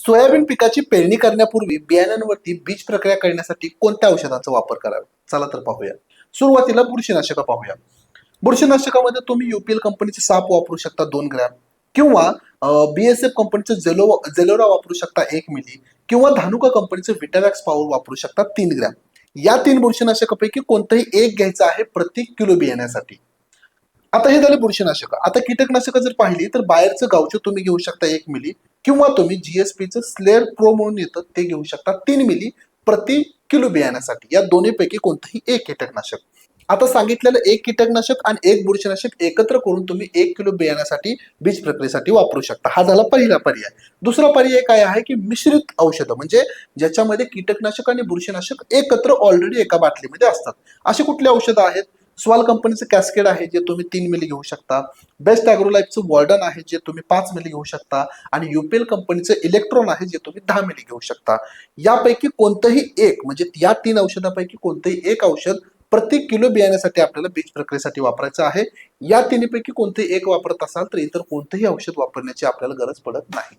Soybean पिकाची पेरणी करण्यापूर्वी बियाण्यांवरती बीज प्रक्रिया करण्यासाठी कोणत्या औषधाचा वापर करावा? चला तर पाहूया. सुरुवातीला बुरशीनाशक पाहूया. बुरशीनाशकामध्ये तुम्ही युपीएल कंपनीचे साप वापरू शकता दोन ग्रॅम किंवा बीएसएफ कंपनीचं जेलो जेलोरा वापरू शकता एक मिली किंवा धानुका कंपनीचं विटावॅक्स पावर वापरू शकता तीन ग्रॅम. या तीन बुरशीनाशकापैकी कोणतंही एक घ्यायचं आहे प्रति किलो बियाण्यासाठी. आता हे झाले बुरशीनाशक. आता कीटकनाशक जर पाहिली तर बाहेरचं गावचं तुम्ही घेऊ शकता एक मिली किंवा तुम्ही जीएसपीचं स्लेअर प्रो म्हणून येतं ते घेऊ शकता तीन मिली प्रति किलो बियाण्यासाठी. या दोन्हीपैकी कोणतंही एक कीटकनाशक. आता सांगितलेलं एक कीटकनाशक आणि एक बुरशीनाशक एकत्र करून तुम्ही एक किलो बियाण्यासाठी बीज प्रक्रियेसाठी वापरू शकता. हा झाला पहिला पर्याय. दुसरा पर्याय काय आहे की मिश्रित औषधं म्हणजे ज्याच्यामध्ये कीटकनाशक आणि बुरशीनाशक एकत्र ऑलरेडी एका बाटलीमध्ये असतात. अशी कुठली औषधं आहेत? स्वाल कंपनीचं कॅस्केड आहे जे तुम्ही तीन मिली घेऊ शकता. बेस्ट अॅग्रोलाईफचं वॉर्डन आहे जे तुम्ही पाच मिली घेऊ शकता. आणि युपीएल कंपनीचं इलेक्ट्रॉन आहे जे तुम्ही दहा मिली घेऊ शकता. यापैकी कोणतंही एक म्हणजे या तीन औषधापैकी कोणतंही एक औषध प्रति किलो बियाण्यासाठी आपल्याला बीज प्रक्रियेसाठी वापरायचं आहे. या तिन्हीपैकी कोणतेही एक वापरत असाल तर इतर कोणतंही औषध वापरण्याची आपल्याला गरज पडत नाही.